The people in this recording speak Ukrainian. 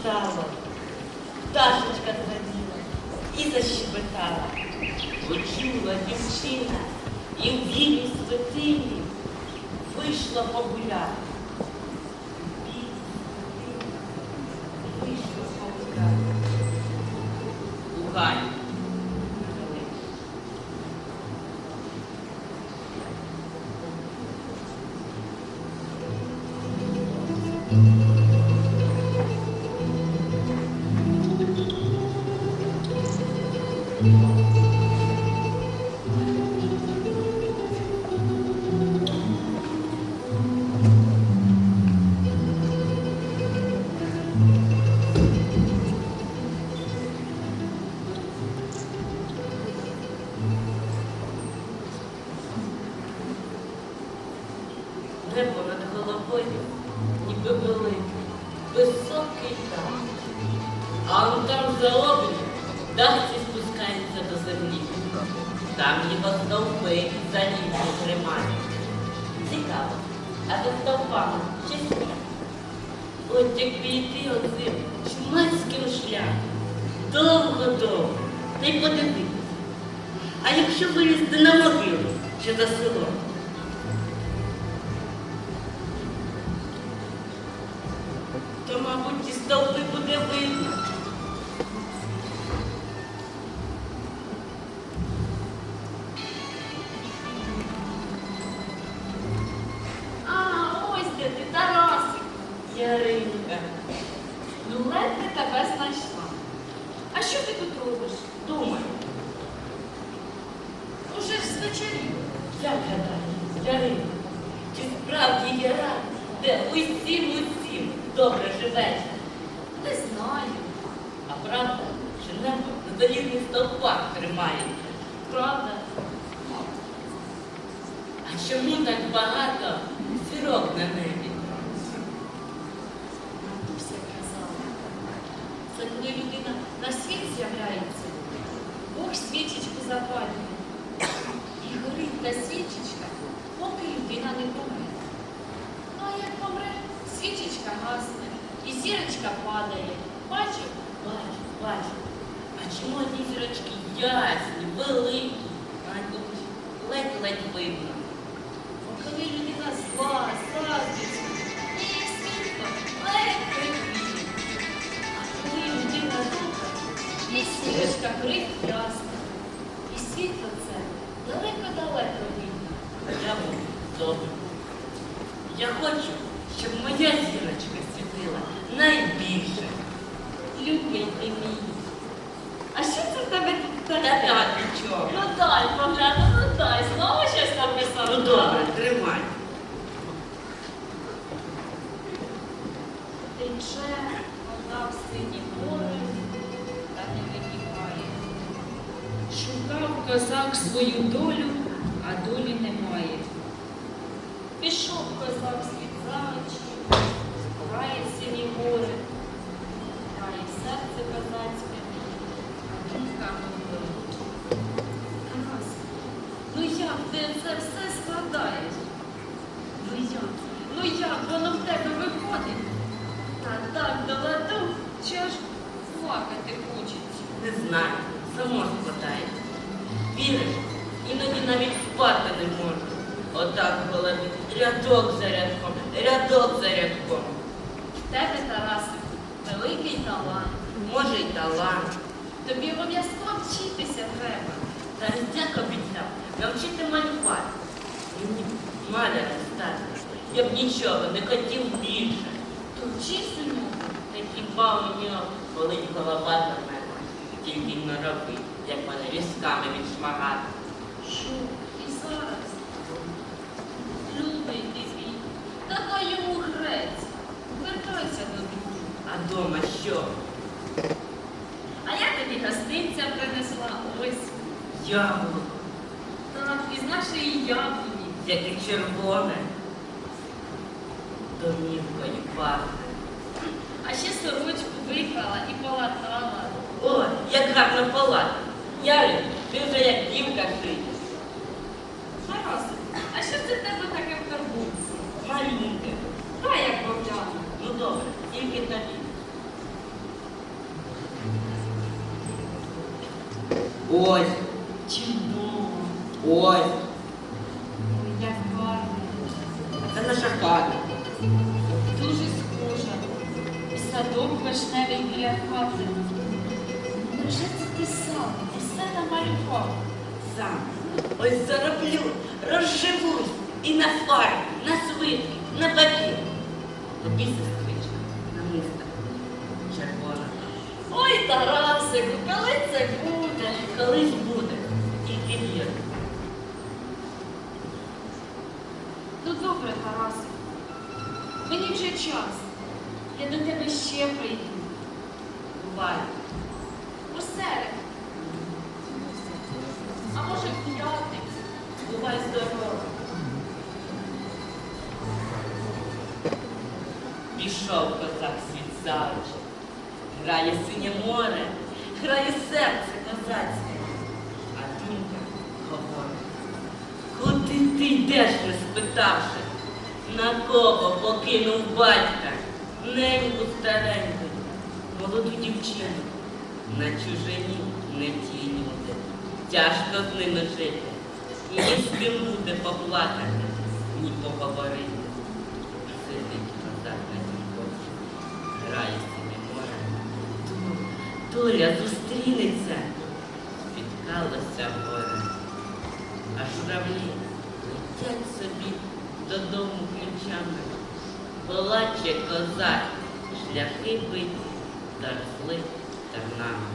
стало. Пташечка зраділа і защебетала. Почула дівчина і в білій святині вийшла погуляти. Вийшла погуляти. У гай. Небо над головою, ніби великий, високий дах. А он там за обрію дах цей спускається до землі. Там його стовпи за лінію тримають. Цікаво, а за стовпами чисті. От як піти оцим чумацьким шляхом. Довго-довго. Та й подивитися. А якщо вилізти на могилу, що за село? то, мабуть, ті стовпи буде видно. Ну, тебе знайшла. А що ти тут робиш? думай, Уже ж звечеріло. як гадаєш, Яринка, чи справді є рай, де усім усім добре живеться? Не знаю. А правда, що небо на залізних стовпах тримає. Правда? А чому так багато зірок на небі? Матуся казала. Це коли людина на світ з'являється, Бог свічечку запалює. І та свічечка, поки людина не помре. Ну а як помре, свічечка гасне, і зірочка падає. Бачив? Бачу, бачу. А чому одні зірочки ясні, великі, добре. Я хочу, щоб моя зірочка світила найбільше. Любий ти мій. А що це в тебе тут нічого. Ну дай, погляну, ну дай, знову щось написав. Ну добре, тримай. Тече, вода в сині гори, та не витікає. Шукав козак свою долю, а долі немає. Пішов козак слід зайчі, грає сині гори, грає серце козацьке, а думка говорить. Ну як ти це все складаєш? Ну як? Ну як воно в тебе виходить? Та так до ладу, чи аж плакати хочеться. Не знаю, само складає. Віриш, іноді навіть спати не можу. Отак голові рядок за рядком, рядок за рядком. В тебе, Тарасику, великий талант. Може й талант. Тобі обов'язково вчитися треба. Та дяк обіцяв навчити малювати. Маляром стати. Я б нічого не хотів більше. То вчись у нього. Та хіба у нього болить голова за мене. Тільки не роби, як мене візками відшмагати. Що? І зараз? Любий ти мій, та хай йому грець. Вертайся додому. А дома що? А я тобі гостинця принесла. Ось. Яблуко, Так, із нашої яблуні. яке червоне. Домівкою пахне. А ще сорочку виклала і полатала. О, як гарно палати. Ярик, ти вже як дівка шиєш. Тарасик, а що це в тебе таке в торбунці? Малюнки. Дай як погляну. Ну добре, тільки тобі. Ось, Чудово. ось. Ой, як гарно. Це наша хата. Дуже схожа. І садок вишневий біля хати. Невже це ти сам? Все намалював? Сам. Ось зароблю, розживусь і на фарбі, на свитки, на папір. Тобі, сестричка, намиста червона. Ой, Тарасику, коли це буде? Колись буде, тільки вір. Ну добре, Тарасику. Мені вже час. Я до тебе ще прийду. Бувай. У середу. А може в п'ятницю. Бувай здорова. Пішов козак світ за очі. Грає синє море, грає серце козацьке. А думка говорить. Куди ти йдеш, не спитавши? На кого покинув батька? Неньку стареньку, молоду дівчину. На чужині не ті люди. Тяжко з ними жити. Ні з ким буде поплакати, ні поговорити. Сидить козак на дівкоці, грає собі море. Тут доля зустрінеться, спіткалося горе. А журавлі летять собі додому ключами. Плаче козак, шляхи биті, заросли тернами.